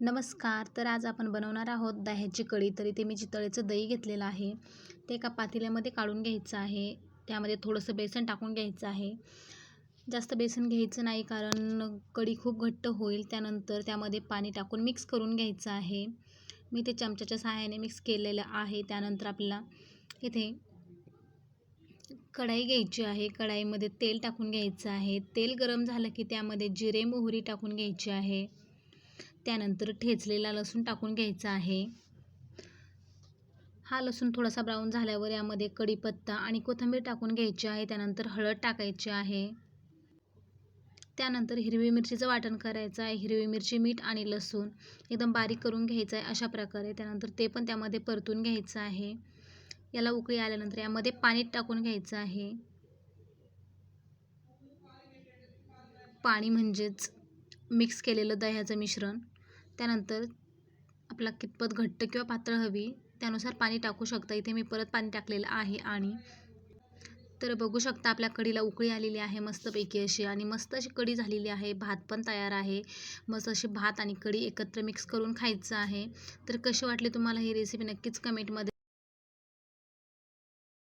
नमस्कार. तर आज आपण बनवणार आहोत दह्याची कढी. तर इथे मी चितळेचं दही घेतलेलं आहे ते एका पातेल्यामध्ये काढून घ्यायचं आहे. त्यामध्ये थोडंसं बेसन टाकून घ्यायचं आहे. जास्त बेसन घ्यायचं नाही कारण कढी खूप घट्ट होईल. त्यानंतर त्यामध्ये पाणी टाकून मिक्स करून घ्यायचं आहे. मी ते चमच्याच्या सहाय्याने मिक्स केलेलं आहे. त्यानंतर आपल्याला इथे कढाई घ्यायची आहे. कढाईमध्ये तेल टाकून घ्यायचं आहे. तेल गरम झालं की त्यामध्ये जिरे मोहरी टाकून घ्यायची आहे. त्यानंतर ठेचलेला लसूण टाकून घ्यायचा आहे. हा लसूण थोडासा ब्राऊन झाल्यावर यामध्ये कढीपत्ता आणि कोथिंबीर टाकून घ्यायची आहे. त्यानंतर हळद टाकायची आहे. त्यानंतर हिरवी मिरचीचं वाटण करायचं आहे. हिरवी मिरची मीठ आणि लसूण एकदम बारीक करून घ्यायचं आहे अशा प्रकारे. त्यानंतर ते पण त्यामध्ये परतून घ्यायचं आहे. याला उकळी आल्यानंतर यामध्ये पाणी टाकून घ्यायचं आहे. पाणी म्हणजेच मिक्स केलेलं दह्याचं मिश्रण. त्यानंतर आपला कितपत घट्ट किंवा पातळ हवी त्यानुसार पाणी टाकू शकता. इथे मी परत पाणी टाकलेलं आहे आणि तर बघू शकता आपल्या कढीला उकळी आलेली आहे मस्तपैकी अशी आणि मस्त अशी कढी झालेली आहे. भात पण तयार आहे. मस्त अशी भात आणि कढी एकत्र मिक्स करून खायचं आहे. तर कशी वाटली तुम्हाला ही रेसिपी नक्कीच कमेंटमध्ये